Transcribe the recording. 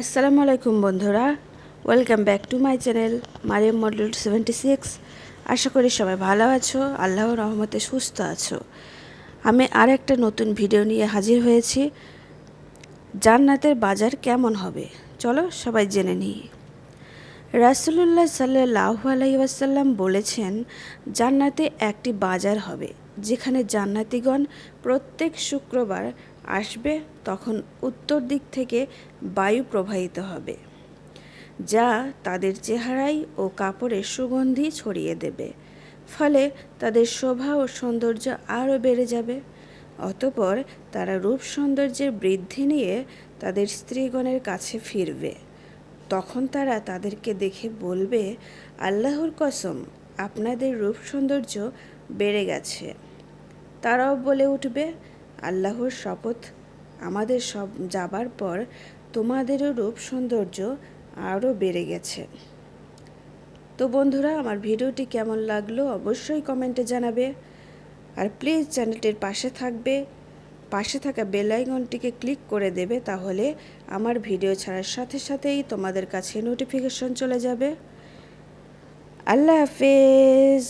আসসালামু আলাইকুম বন্ধুরা welcome back to my channel Mariyam model seventy six আশা করি সবাই ভালো আছো, আল্লাহর রহমতে সুস্থ আছো। আমি আর একটা নতুন ভিডিও নিয়ে হাজির হয়েছি। জান্নাতের বাজার কেমন হবে? চলো সবাই জেনে নিই। রাসুলুল্লাহ সাল্লাহ আলাইসাল্লাম বলেছেন, জান্নাতে একটি বাজার হবে, যেখানে জান্নাতিগণ প্রত্যেক শুক্রবার আসবে তখন উত্তর দিক থেকে বায়ু প্রবাহিত হবে, যা তাদের চেহারায় ও কাপড়ের সুগন্ধি ছড়িয়ে দেবে, ফলে তাদের শোভা ও সৌন্দর্য আরও বেড়ে যাবে। অতপর তারা রূপ সৌন্দর্যের বৃদ্ধি নিয়ে তাদের স্ত্রীগণের কাছে ফিরবে। তখন তারা তাদেরকে দেখে বলবে, আল্লাহর কসম, আপনাদের রূপ সৌন্দর্য বেড়ে গেছে। তারাও বলে উঠবে আল্লাহর শপথ আমাদের সব যাবার পর তোমাদেরও রূপ সৌন্দর্য আরও বেড়ে গেছে। তো বন্ধুরা, আমার ভিডিওটি কেমন লাগল অবশ্যই কমেন্টে জানাবে। আর প্লিজ চ্যানেলটির পাশে থাকবে, পাশে থাকা বেল আইকনটিকে ক্লিক করে দেবে, তাহলে আমার ভিডিও ছাড়ার সাথে সাথেই তোমাদের কাছে নোটিফিকেশন চলে যাবে। আল্লাহ হাফেজ।